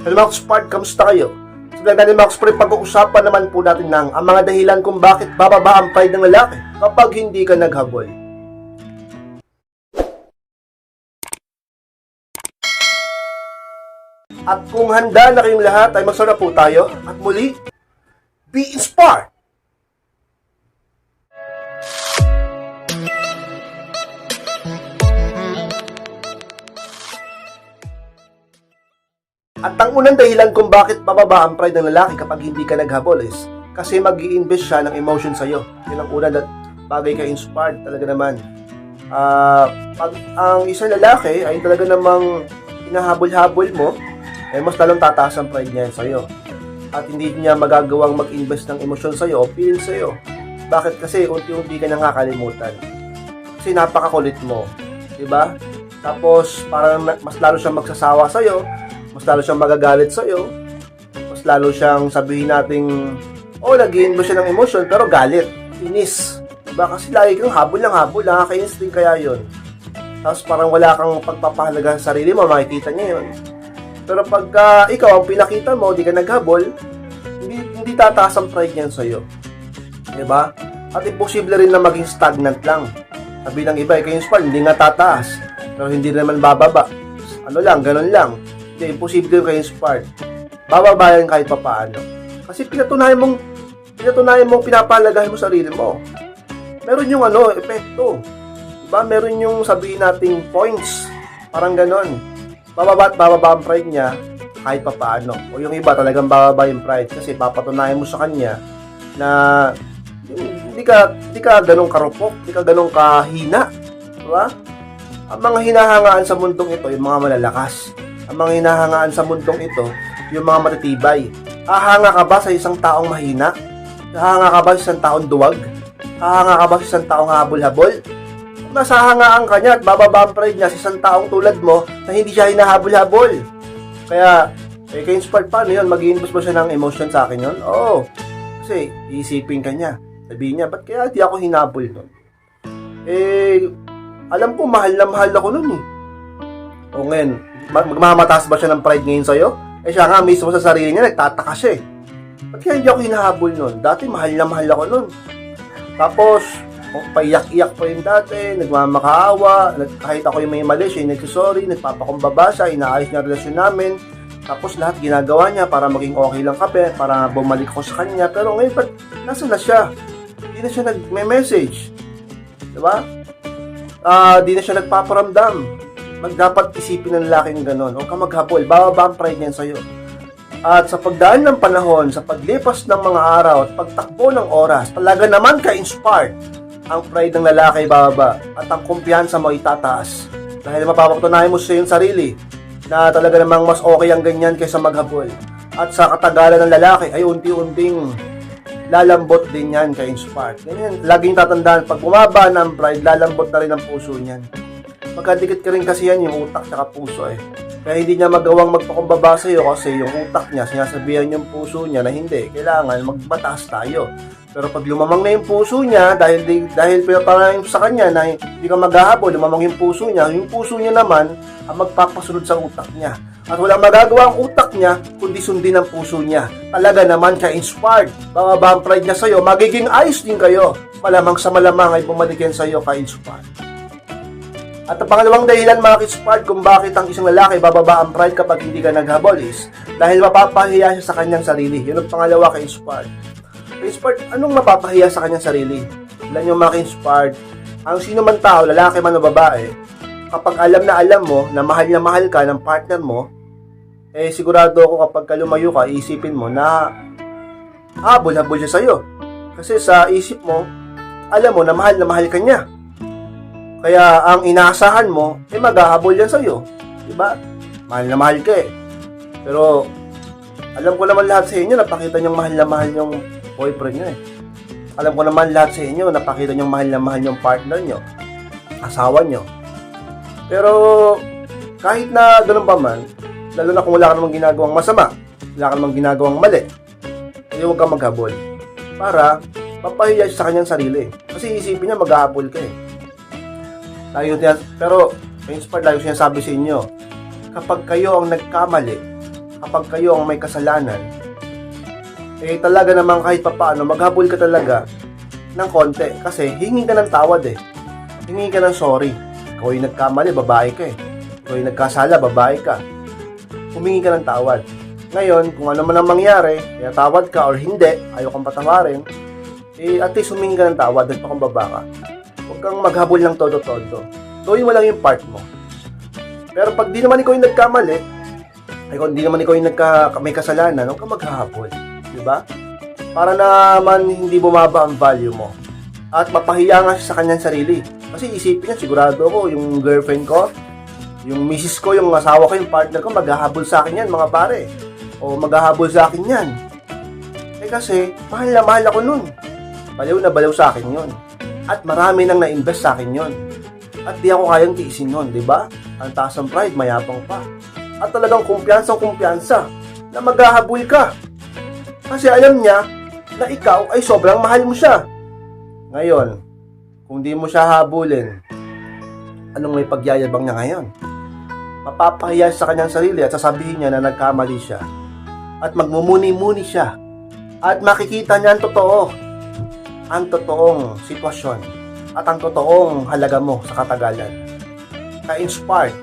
Mga Spart, kamusta kayo? Sa vlog natin mga Spart, pag-uusapan naman po natin ng ang mga dahilan kung bakit bababa ang pride ng lalaki kapag hindi ka naghabol. At kung handa na kayong lahat, ay magsara po tayo. At muli, be inspired! At ang unang dahilan kung bakit bababa ang pride ng lalaki kapag hindi ka naghabol is kasi mag invest siya ng emotion sa'yo. Yun ang una na bagay ka inspired talaga naman. Ah, pag ang isang lalaki ay talaga namang hinahabol-habol mo, eh mas lalong tataas ang pride niya sa'yo. At hindi niya magagawang mag-invest ng emosyon sa'yo o feel sa'yo. Bakit? Kasi unti-unti ka nang kakalimutan. Kasi napakakulit mo. ba? Tapos parang mas lalo siyang magsasawa sa'yo, mas lalo siyang magagalit sa'yo, mas lalo siyang sabihin nating, oh, nag mo siya ng emosyon, pero galit, inis. Diba? Kasi lagi kang habol lang habol, nakakainis din kaya yon. Tapos parang wala kang pagpapahalaga sa sarili mo, makikita niya yun. Pero pagka ikaw ang pinakita mo, di ka naghabol, hindi, hindi tataas ang pride niyan sa'yo. Diba? At imposible rin na maging stagnant lang. Sabi ng iba, ikaw yung spark, hindi nga tataas. Pero hindi naman bababa. Ano lang, ganun lang. Hindi, imposible kayo spark. Bababa yan kahit papaano. Kasi pinatunayan mong, pinatunayan mong pinapalagahin mo sarili mo. Meron yung ano, epekto. Diba? Meron yung sabihin nating points. Parang ganun. Bababa bababa ang pride niya kahit papaano. O yung iba talagang bababa yung pride kasi papatunayan mo sa kanya na hindi ka hindi ka ganong karupok, hindi ka ganong kahina, di ba? Ang mga hinahangaan sa mundong ito, yung mga malalakas. Ang mga hinahangaan sa mundong ito, yung mga matitibay. Hahanga ka ba sa isang taong mahina? Hahanga ka ba sa isang taong duwag? Hahanga ka ba sa isang taong habol-habol? Kung nasahangaan ka niya at bababa ang pride niya sa isang taong tulad mo na hindi siya hinahabol-habol. Kaya, eh, kayo inspired paano yun? mag invest ba siya ng emotion sa akin yun? Oo. Kasi, iisipin ka niya. Sabihin niya, ba't kaya di ako hinabol nun? Eh, alam ko, mahal na mahal ako nun eh. O ngayon, magmamataas ba siya ng pride ngayon sa'yo? Eh siya nga mismo sa sarili niya, nagtataka siya eh. Ba't kaya hindi ako hinahabol nun? Dati mahal na mahal ako nun. Tapos, oh, paiyak-iyak pa yun dati, nagmamakaawa, nag- kahit ako yung may mali, siya yung nagsusorry, nagpapakumbaba siya, inaayos niya relasyon namin. Tapos lahat ginagawa niya para maging okay lang kami, para bumalik ako sa kanya. Pero ngayon, ba't nasa na siya? Hindi na siya nag-message. Di ba? Ah, di na siya nagpaparamdam. Mag dapat isipin ng lalaking ganon. Huwag ka maghabol. Bababa ang pride niyan sa'yo. At sa pagdaan ng panahon, sa paglipas ng mga araw at pagtakbo ng oras, talaga naman ka-inspired ang pride ng lalaki bababa at ang kumpiyansa mo itataas. Dahil mapapatunayan mo sa iyong sarili na talaga namang mas okay ang ganyan kaysa maghabol. At sa katagalan ng lalaki ay unti-unting lalambot din yan kay inspired. Ganyan, laging tatandaan, pag bumaba ang pride, lalambot na rin ang puso niyan. Magkadikit ka rin kasi yan yung utak at puso eh. Kaya hindi niya magawang magpakumbaba sa iyo kasi yung utak niya, sinasabihan yung puso niya na hindi, kailangan magmataas tayo. Pero pag lumamang na yung puso niya, dahil, di, dahil pinaparayan sa kanya na hindi ka maghahabol, lumamang yung puso niya, yung puso niya naman ang magpapasunod sa utak niya. At walang magagawa ang utak niya, kundi sundin ang puso niya. Talaga naman ka-inspired. Bababa ang pride niya sa'yo, magiging ayos din kayo. Malamang sa malamang ay bumalik sa'yo ka-inspired. At ang pangalawang dahilan mga kispard kung bakit ang isang lalaki bababa ang pride kapag hindi ka naghabol is dahil mapapahiya siya sa kanyang sarili. Yun ang pangalawa kay Inspired. Kay anong mapapahiya sa kanyang sarili? Alam nyo mga Inspired, ang sino man tao, lalaki man o babae, kapag alam na alam mo na mahal na mahal ka ng partner mo, eh sigurado ako kapag ka lumayo ka, isipin mo na habol-habol siya sa'yo. Kasi sa isip mo, alam mo na mahal na mahal ka niya. Kaya ang inaasahan mo, eh maghahabol yan sa'yo. Diba? Mahal na mahal ka eh. Pero, alam ko naman lahat sa inyo, napakita niyong mahal na mahal yung boyfriend niyo eh. Alam ko naman lahat sa inyo, napakita niyong mahal na mahal yung partner niyo. Asawa niyo. Pero, kahit na ganun pa man, lalo na kung wala ka namang ginagawang masama, wala ka namang ginagawang mali, eh huwag kang maghabol. Para, papahiya siya sa kanyang sarili. Kasi isipin niya, maghahabol ka eh. Niya, pero inspired layo sinasabi sa inyo, kapag kayo ang nagkamali, kapag kayo ang may kasalanan, eh talaga naman kahit papaano, maghabol ka talaga ng konti. Kasi hingi ka ng tawad eh. Hingi ka ng sorry. Ikaw yung nagkamali, babae ka eh. Ikaw yung nagkasala, babae ka. Humingi ka ng tawad. Ngayon, kung ano man ang mangyari, tawad ka or hindi, ayaw kang patawarin, eh at least humingi ka ng tawad, nagpakumbaba ka. Kang maghabol ng todo-todo. Gawin mo lang yung part mo. Pero pag di naman ikaw yung nagkamali, ay kung di naman ikaw yung nagka, may kasalanan, huwag kang maghahabol. Di ba? Para naman hindi bumaba ang value mo. At mapahiya nga siya sa kanyang sarili. Kasi isipin niya, sigurado ko, yung girlfriend ko, yung misis ko, yung asawa ko, yung partner ko, maghahabol sa akin yan, mga pare. O maghahabol sa akin yan. Eh kasi, mahal na mahal ako nun. Baliw na baliw sa akin yun. At marami nang na-invest sa akin yun. At di ako kayang tiisin yun, di ba? Ang taas ng pride, mayabang pa. At talagang kumpiyansang kumpiyansa na maghahabol ka. Kasi alam niya na ikaw ay sobrang mahal mo siya. Ngayon, kung di mo siya habulin, anong may pagyayabang niya ngayon? Mapapahiya sa kanyang sarili at sasabihin niya na nagkamali siya. At magmumuni-muni siya. At makikita niya ang totoo. Ang totoong sitwasyon. At ang totoong halaga mo sa katagalan. Ka-inspired.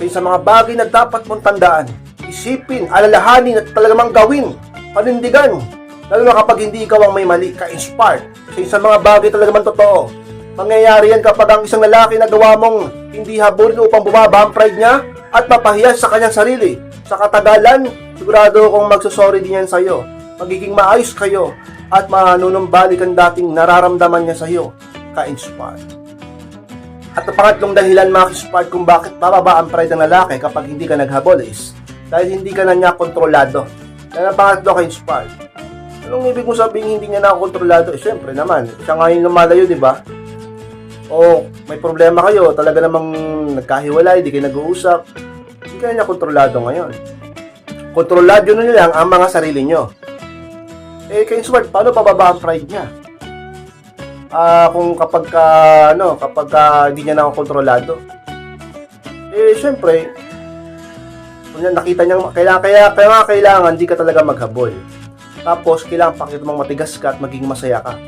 So, sa mga bagay na dapat mong tandaan, isipin, alalahanin at talagang gawin, panindigan, lalo na kapag hindi ikaw ang may mali, ka-inspired. Sa mga bagay talaga man totoo, mangyayari yan kapag ang isang lalaki na gawa mong hindi habulin upang bumaba ang pride niya at mapahiya sa kanyang sarili. Sa katagalan, sigurado kong magsusorry din yan sa'yo. Magiging maayos kayo at manunumbalik ang dating nararamdaman niya sa'yo. Ka-inspired. At ang pangatlong dahilan mga kispart kung bakit bababa ang pride ng lalaki kapag hindi ka naghabol is dahil hindi ka na niya kontrolado. Yan ang pangatlo kay inspired. Anong ibig mo sabihin hindi niya na ako kontrolado? Eh, syempre naman, siya nga yung lumalayo, di ba? O may problema kayo, talaga namang nagkahiwalay, di kayo nag-uusap, hindi ka niya kontrolado ngayon. Kontrolado nyo lang ang mga sarili nyo. Eh, kay Sword, paano pababa ang pride niya? Ah, kung kapag ka, ano, kapag ka hindi niya na kontrolado. Eh, syempre, kung nakita niya, kailangan, kaya, kaya nga kailangan, hindi ka talaga maghabol. Tapos, kailangan pakita mong matigas ka at maging masaya ka.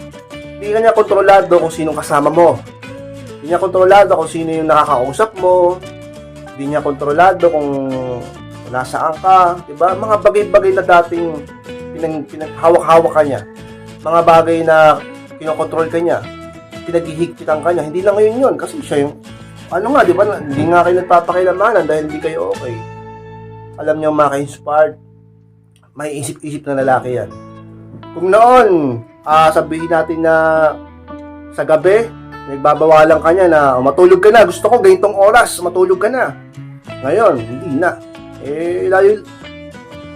Hindi ka niya kontrolado kung sino kasama mo. Hindi niya kontrolado kung sino yung nakakausap mo. Hindi niya kontrolado kung nasaan ka. Diba? Mga bagay-bagay na dating pinag, pinaghawak-hawak ka niya. Mga bagay na kinokontrol ka niya. Pinaghihigpitan ka niya. Hindi lang ngayon yun. Kasi siya yung, ano nga, di ba? Hindi nga kayo nagpapakilamanan dahil hindi kayo okay. Alam niyo, maka-inspired. May isip-isip na lalaki yan. Kung noon, ah sabihin natin na sa gabi, nagbabawalan ka niya na "Oh, matulog ka na, gusto ko ganitong oras, matulog ka na. Ngayon, hindi na. Eh, layo,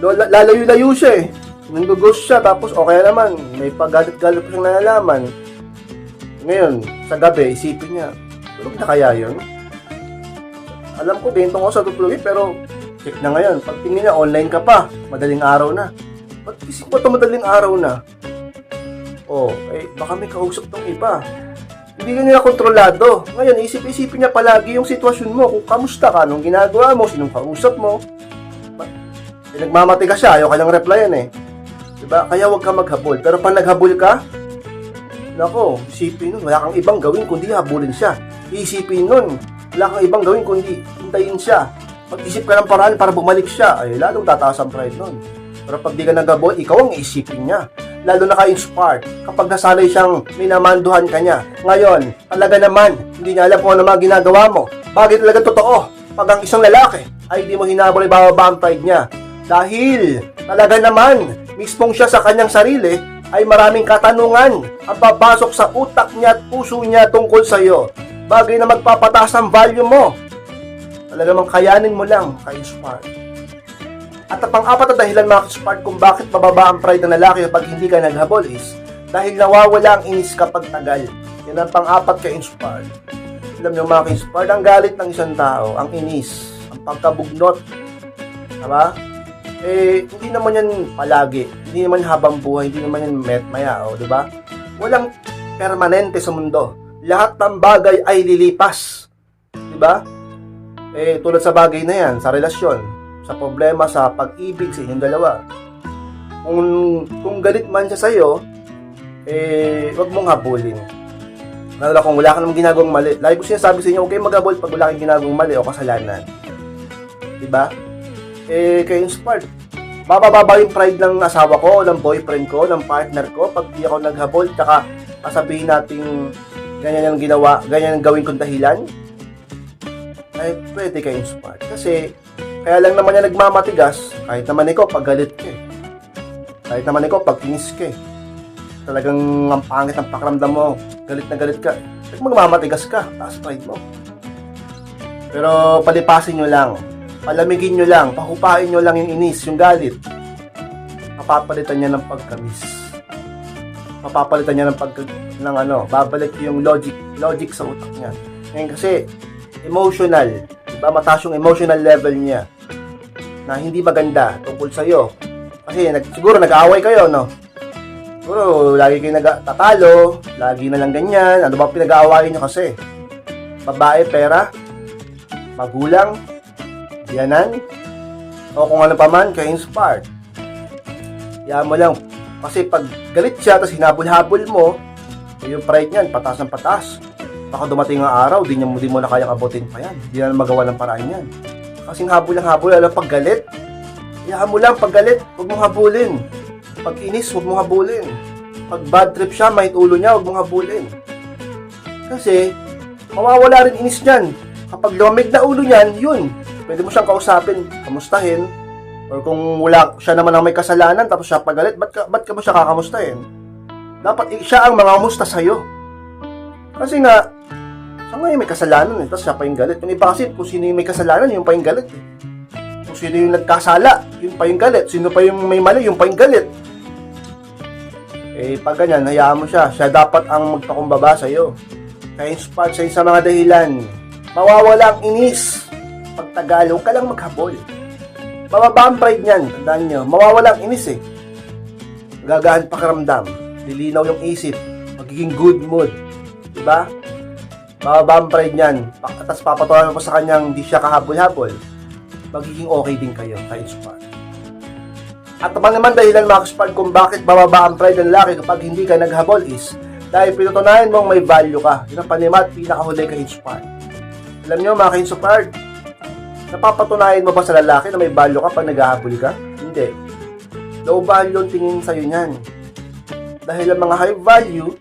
lo- lalayo-layo siya eh. Nag-ghost siya, tapos okay naman, may pagalit-galit pa siyang nalalaman. Ngayon, sa gabi, isipin niya, tulog na kaya yun? Alam ko, ganitong oras tutulogin, pero check na ngayon. Pag tingin niya, online ka pa, madaling araw na. Ba't isip mo ito madaling araw na? Oh, eh, baka may kausap tong iba. Hindi ka nila kontrolado. Ngayon, isip-isipin niya palagi yung sitwasyon mo. Kung kamusta ka, anong ginagawa mo, sinong kausap mo. Ba- Eh, nagmamati ka siya, ayaw ka niyang replyan eh. Diba? Kaya huwag ka maghabol. Pero pag naghabol ka, nako, isipin nun, wala kang ibang gawin kundi habulin siya. Isipin nun, wala kang ibang gawin kundi hintayin siya. Mag-isip ka ng paraan para bumalik siya, ay lalong tataas ang pride nun. Pero pag di ka naghabol, ikaw ang isipin niya. Lalo na ka-inspired kapag nasanay siyang minamanduhan ka niya. Ngayon, talaga naman, hindi niya alam kung ano mga ginagawa mo. Bagay talaga totoo, pag ang isang lalaki ay hindi mo hinabol ibababa ang pride niya. Dahil talaga naman, mismong siya sa kanyang sarili ay maraming katanungan ang papasok sa utak niya at puso niya tungkol sa iyo. Bagay na magpapataas ang value mo. Talaga namang kayanin mo lang, ka-inspired. At ang pang-apat na dahilan mga ka-inspired kung bakit bababa ang pride ng lalaki kapag hindi ka naghabol is dahil nawawala ang inis kapag tagal. Yan ang pang-apat ka-inspired. Alam niyo mga ka-inspired, ang galit ng isang tao, ang inis, ang pagkabugnot, Diba? Eh, hindi naman yan palagi. Hindi naman habang buhay. Hindi naman yan met maya, o, di ba? Walang permanente sa mundo. Lahat ng bagay ay lilipas. Di ba? Eh, tulad sa bagay na yan, sa relasyon, sa problema sa pag-ibig sa inyong dalawa. Kung, kung galit man siya sa'yo, eh, wag mong habulin. Lalo kung wala ka namang ginagawang mali. Lagi ko sinasabi sa inyo, kayong mag-habol pag wala kang ginagawang mali o kasalanan. Diba? Eh, kayo inspired. Bababa yung pride ng asawa ko, ng boyfriend ko, ng partner ko pag di ako naghabol, tsaka sasabihin natin ganyan ang ginawa, ganyan ang gawin kong dahilan, ay pwede kayo inspired. Kasi, kaya lang naman yan nagmamatigas, kahit naman ikaw, pag galit ka eh. Kahit naman ikaw, pag tinis ka eh. Talagang ang pangit ang pakiramdam mo, galit na galit ka. At magmamatigas ka, taas pride mo. Pero palipasin nyo lang, palamigin nyo lang, pahupain nyo lang yung inis, yung galit. Mapapalitan niya ng pagkamis. Mapapalitan niya ng pag ng ano, babalik yung logic, logic sa utak niya. Ngayon kasi emotional, diba mataas yung emotional level niya na hindi maganda tungkol sa iyo. Kasi nag, siguro nag-aaway kayo, no? Siguro lagi kayo nagtatalo, lagi na lang ganyan. Ano ba pinag-aawayan niyo kasi? Babae, pera, magulang, biyanan, o kung ano pa man, ka-inspired. Yan mo lang. Kasi pag galit siya, tapos hinabol-habol mo, yung pride niyan, pataas ng pataas. Baka dumating ang araw, di, niya, di mo na kayang abutin pa yan. Di na magawa ng paraan yan. Kasi habol lang habol, alam pag galit, Hayaan mo lang, pag galit, huwag mong habulin. Pag inis, huwag mong habulin. Pag bad trip siya, may ulo niya, huwag mong habulin. Kasi, mawawala rin inis niyan. Kapag lumamig na ulo niyan, yun. Pwede mo siyang kausapin, kamustahin. Or kung wala siya naman ang may kasalanan, tapos siya pagalit, ba't ka, ba't ka mo siya kakamustahin? Dapat siya ang mga musta sa'yo. Kasi nga, siya nga yung may kasalanan eh, tapos siya pa yung galit. Yung iba kasi, kung sino yung may kasalanan, yung pa yung galit eh. Kung sino yung nagkasala, yun pa yung galit. Sino pa yung may mali, yung pa yung galit. Eh, pag ganyan, hayaan mo siya. Siya dapat ang magpakumbaba sa'yo. Kaya inspired sa'yo sa mga dahilan. Mawawala ang inis. Pag Tagalog ka lang maghabol. Bababa ang pride niyan. Tandaan nyo. Mawawala ang inis eh. Gagahan pakiramdam. Lilinaw yung isip. Magiging good mood. Diba? Bababa ang pride niyan. Tapos papatulan mo sa kanyang di siya kahabol-habol. Magiging okay din kayo. Kaya inspired. At naman naman dahilan mga kaspal kung bakit bababa ang pride ng lalaki kapag hindi ka naghabol is dahil pinutunayan mong may value ka. Yun ang panima at pinakahuli ka inspired. Alam nyo mga ka-inspired, napapatunayan mo ba sa lalaki na may value ka pag naghahabol ka? Hindi. Low value ang tingin sa'yo niyan. Dahil ang mga high value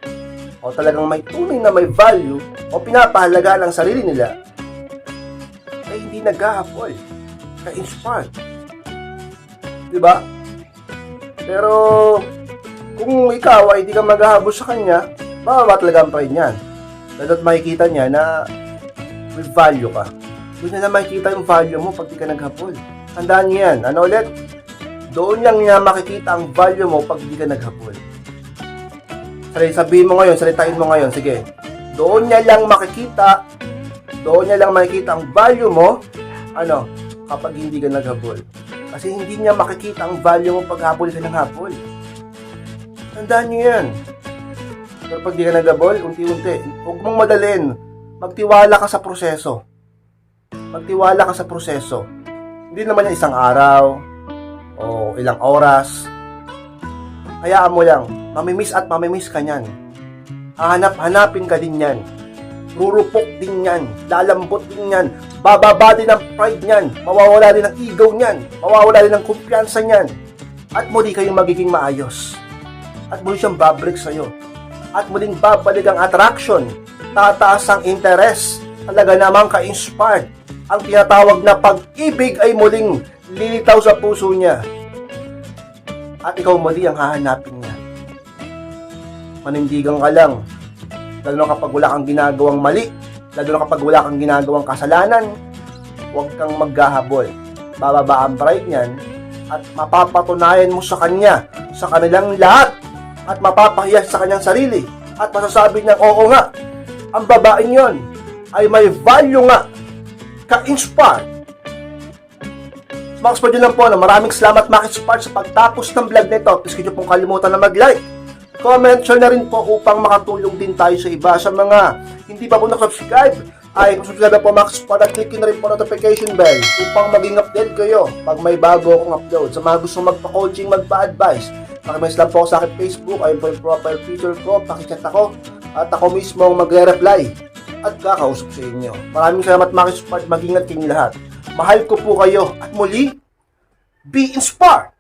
o talagang may tunay na may value o pinapahalagaan ang sarili nila ay hindi naghahabol. Ka-inspired. Diba? Pero, kung ikaw ay hindi ka maghahabol sa kanya, bababa talaga ang pride niyan. Lalo't makikita niya na may value ka. Doon niya na makikita yung value mo pag di ka naghabol. Tandaan niyo yan. Ano ulit? Doon lang niya makikita ang value mo pag di ka naghabol. Sali, sabihin mo ngayon, salitain mo ngayon, sige. Doon niya lang makikita, doon niya lang makikita ang value mo, ano, kapag hindi ka naghabol. Kasi hindi niya makikita ang value mo pag habol ka ng habol. Tandaan niyo yan. Pero pag di ka naghabol, unti-unti, huwag mong madalin. Magtiwala ka sa proseso. Magtiwala ka sa proseso. Hindi naman yan isang araw o ilang oras. Hayaan mo lang. Mamimiss at mamimiss ka niyan. Hahanap-hanapin ka din yan. Rurupok din yan. Lalambot din yan. Bababa din ang pride niyan. Mawawala din ang ego niyan. Mawawala din ang kumpiyansa niyan. At muli kayong magiging maayos. At muli siyang babalik sa'yo. At muling babalik ang attraction. Tataas ang interest. Talaga namang ka-inspired. Ang tinatawag na pag-ibig ay muling lilitaw sa puso niya. At ikaw muli ang hahanapin niya. Manindigan ka lang. Lalo na kapag wala kang ginagawang mali. Lalo na kapag wala kang ginagawang kasalanan. Huwag kang maghahabol. Bababa ang pride niyan at mapapatunayan mo sa kanya sa kanilang lahat at mapapahiya sa kanyang sarili at masasabi niya, oo nga, ang babaeng yon ay may value nga ka-inspire. Max pa lang po, no? maraming salamat Max-Inspire sa pagtapos ng vlog nito. Please hindi pong kalimutan na mag-like, comment, share na rin po upang makatulong din tayo sa iba sa mga hindi pa po nakasubscribe ay subscribe na po Max para click na rin po notification bell upang maging update kayo pag may bago akong upload. Sa mga gusto magpa-coaching, magpa-advise, pakimess lang po sa aking Facebook, ayun po yung profile picture ko, pakichat ako at ako mismo ang magre-reply at kakausap sa inyo. Maraming salamat Max Sport, mag-ingat kayong lahat. Mahal ko po kayo at muli, be inspired!